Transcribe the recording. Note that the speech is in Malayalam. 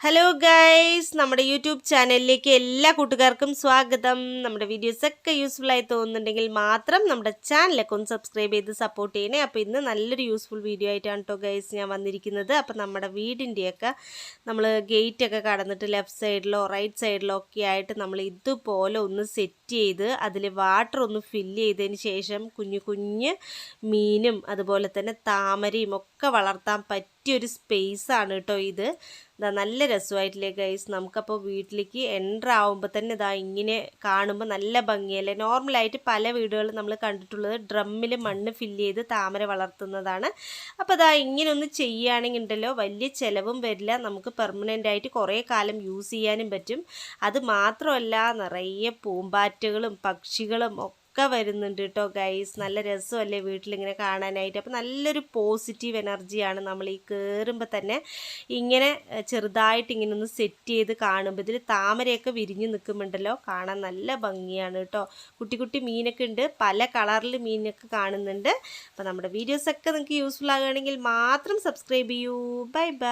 ഹലോ ഗൈസ് നമ്മുടെ യൂട്യൂബ് ചാനലിലേക്ക് എല്ലാ കൂട്ടുകാർക്കും സ്വാഗതം. നമ്മുടെ വീഡിയോസ് ഒക്കെ യൂസ്ഫുൾ ആയി തോന്നുന്നുണ്ടെങ്കിൽ മാത്രം നമ്മുടെ ചാനലൊക്കെ ഒന്ന് സബ്സ്ക്രൈബ് ചെയ്ത് സപ്പോർട്ട് ചെയ്യണേ. അപ്പോൾ ഇന്ന് നല്ലൊരു യൂസ്ഫുൾ വീഡിയോ ആയിട്ടാണ് കേട്ടോ ഗൈസ് ഞാൻ വന്നിരിക്കുന്നത്. അപ്പോൾ നമ്മുടെ വീടിന്റെയൊക്കെ നമ്മൾ ഗേറ്റൊക്കെ കടന്നിട്ട് ലെഫ്റ്റ് സൈഡിലോ റൈറ്റ് സൈഡിലോ ഒക്കെ ആയിട്ട് നമ്മൾ ഇതുപോലെ ഒന്ന് സെറ്റ് ചെയ്ത് അതിൽ വാട്ടർ ഒന്ന് ഫില്ല് ചെയ്തതിന് ശേഷം കുഞ്ഞു കുഞ്ഞ് മീനും അതുപോലെ തന്നെ താമരയും ഒക്കെ വളർത്താൻ പറ്റിയൊരു സ്പേസാണ് കേട്ടോ ഇത്. ഇതാ നല്ല രസമായിട്ടില്ലേ ഗൈസ് നമുക്കപ്പോൾ വീട്ടിലേക്ക് എന്റർ ആവുമ്പോൾ തന്നെ ഇതാ ഇങ്ങനെ കാണുമ്പോൾ നല്ല ഭംഗിയല്ലേ? നോർമലായിട്ട് പല വീടുകളും നമ്മൾ കണ്ടിട്ടുള്ളത് ഡ്രമ്മിൽ മണ്ണ് ഫില്ല് ചെയ്ത് താമര വളർത്തുന്നതാണ്. അപ്പോൾ അതാ ഇങ്ങനെ ഒന്ന് ചെയ്യുകയാണെങ്കിൽ ഉണ്ടല്ലോ വലിയ ചിലവും വരില്ല. നമുക്ക് പെർമനന്റ് ആയിട്ട് കുറേ കാലം യൂസ് ചെയ്യാനും പറ്റും. അത് മാത്രമല്ല നിറയെ പൂമ്പാറ്റകളും പക്ഷികളും ഒക്കെ വരുന്നുണ്ട് കേട്ടോ ഗൈസ് നല്ല രസമല്ലേ വീട്ടിലിങ്ങനെ കാണാനായിട്ട്. അപ്പോൾ നല്ലൊരു പോസിറ്റീവ് എനർജിയാണ് നമ്മൾ ഈ കയറുമ്പോൾ തന്നെ ഇങ്ങനെ ചെറുതായിട്ട് ഇങ്ങനെ ഒന്ന് സെറ്റ് ചെയ്ത് കാണുമ്പോൾ ഇതിൽ താമരയൊക്കെ വിരിഞ്ഞ് നിൽക്കുന്നുണ്ടല്ലോ കാണാൻ നല്ല ഭംഗിയാണ് കേട്ടോ കുട്ടി കുട്ടി മീനൊക്കെ ഉണ്ട്. പല കളറിൽ മീനൊക്കെ കാണുന്നുണ്ട്. അപ്പോൾ നമ്മുടെ വീഡിയോസൊക്കെ നിങ്ങൾക്ക് യൂസ്ഫുൾ ആകുകയാണെങ്കിൽ മാത്രം സബ്സ്ക്രൈബ് ചെയ്യൂ. Bye bye